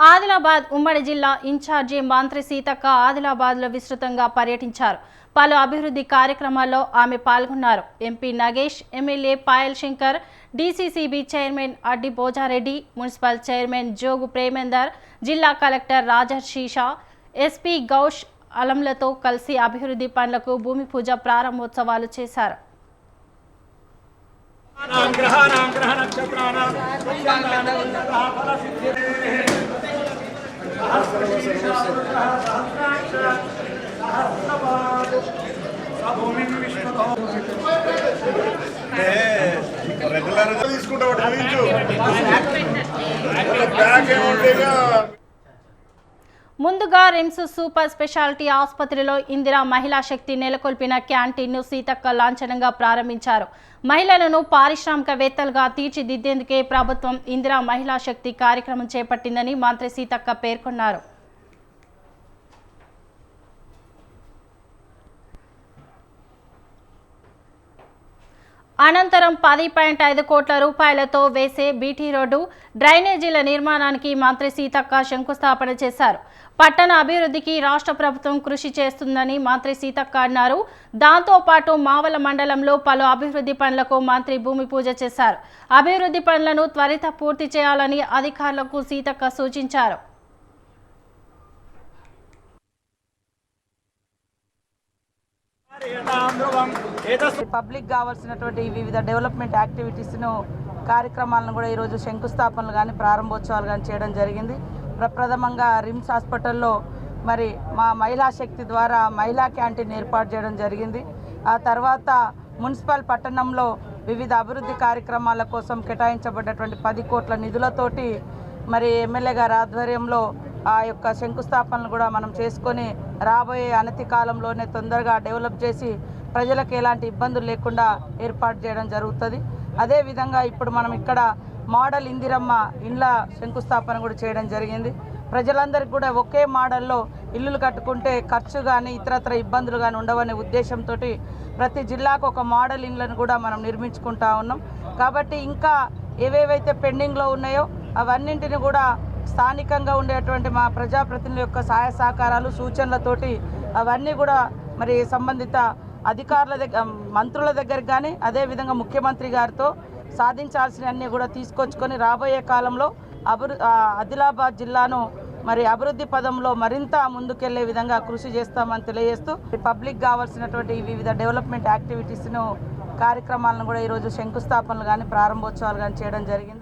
ఆదిలాబాద్ ఉమ్మడి జిల్లా ఇన్ఛార్జి మంత్రి సీతక్క ఆదిలాబాద్లో విస్తృతంగా పర్యటించారు పలు అభివృద్ధి కార్యక్రమాల్లో ఆమె పాల్గొన్నారు MP Nagesh MLA Payal Shankar DCCB chairman Addi Bhoja Reddy municipal chairman Jogu Premender జిల్లా కలెక్టర్ రాజర్షీషా ఎస్పీ గౌష్ అలంలతో కలిసి అభివృద్ధి పనులకు భూమి పూజ ప్రారంభోత్సవాలు చేశారు గ్రహాణం గ్రహ నక్షత్రాణం రెగ్యులర్గా తీసుకుంటావు బ్యాగ్ ఏమంటే ముందుగా రిమ్స్ సూపర్ స్పెషాలిటీ ఆసుపత్రిలో ఇందిరా మహిళా శక్తి నెలకొల్పిన క్యాంటీన్ను సీతక్క లాంఛనంగా ప్రారంభించారు. మహిళలను పారిశ్రామికవేత్తలుగా తీర్చిదిద్దేందుకే ప్రభుత్వం ఇందిరా మహిళా శక్తి కార్యక్రమం చేపట్టిందని మంత్రి సీతక్క పేర్కొన్నారు. అనంతరం పది పాయింట్ ఐదు కోట్ల రూపాయలతో వేసే బీటీ రోడ్డు డ్రైనేజీల నిర్మాణానికి మంత్రి సీతక్క శంకుస్థాపన చేశారు. పట్టణ అభివృద్ధికి రాష్ట్ర ప్రభుత్వం కృషి చేస్తుందని మంత్రి సీతక్క అన్నారు. దాంతోపాటు మావల మండలంలో పలు అభివృద్ధి పనులకు మంత్రి భూమి పూజ చేశారు. అభివృద్ధి పనులను త్వరిత పూర్తి చేయాలని అధికారులకు సీతక్క సూచించారు. పబ్లిక్ కావాల్సినటువంటి వివిధ డెవలప్మెంట్ యాక్టివిటీస్ను కార్యక్రమాలను కూడా ఈరోజు శంకుస్థాపనలు కానీ ప్రారంభోత్సవాలు కానీ చేయడం జరిగింది. ప్రప్రథమంగా రిమ్స్ హాస్పిటల్లో మరి మా మహిళా శక్తి ద్వారా మహిళా క్యాంటీన్ ఏర్పాటు చేయడం జరిగింది. ఆ తర్వాత మున్సిపల్ పట్టణంలో వివిధ అభివృద్ధి కార్యక్రమాల కోసం కేటాయించబడ్డటువంటి పది కోట్ల నిధులతోటి మరి ఎమ్మెల్యే గారి ఆధ్వర్యంలో ఆ యొక్క శంకుస్థాపనలు కూడా మనం చేసుకొని రాబోయే అనతి కాలంలోనే తొందరగా డెవలప్ చేసి ప్రజలకు ఎలాంటి ఇబ్బందులు లేకుండా ఏర్పాటు చేయడం జరుగుతుంది. అదేవిధంగా ఇప్పుడు మనం ఇక్కడ మోడల్ ఇందిరమ్మ ఇండ్ల శంకుస్థాపన కూడా చేయడం జరిగింది. ప్రజలందరికీ కూడా ఒకే మోడల్లో ఇల్లులు కట్టుకుంటే ఖర్చు కానీ ఇతరత్ర ఇబ్బందులు కానీ ఉండవనే ఉద్దేశంతో ప్రతి జిల్లాకు ఒక మోడల్ ఇండ్లను కూడా మనం నిర్మించుకుంటా ఉన్నాం. కాబట్టి ఇంకా ఏవేవైతే పెండింగ్లో ఉన్నాయో అవన్నింటిని కూడా స్థానికంగా ఉండేటువంటి మా ప్రజాప్రతినిధుల యొక్క సహాయ సహకారాలు సూచనలతోటి అవన్నీ కూడా మరి సంబంధిత అధికారుల దగ్గర మంత్రుల దగ్గర కానీ అదేవిధంగా ముఖ్యమంత్రి గారితో సాధించాల్సినవన్నీ కూడా తీసుకొచ్చుకొని రాబోయే కాలంలో అభివృ ఆదిలాబాద్ జిల్లాను మరి అభివృద్ధి పదంలో మరింత ముందుకెళ్ళే విధంగా కృషి చేస్తామని తెలియజేస్తూ పబ్లిక్ కావాల్సినటువంటి వివిధ డెవలప్మెంట్ యాక్టివిటీస్ను కార్యక్రమాలను కూడా ఈరోజు శంకుస్థాపనలు కానీ ప్రారంభోత్సవాలు కానీ చేయడం జరిగింది.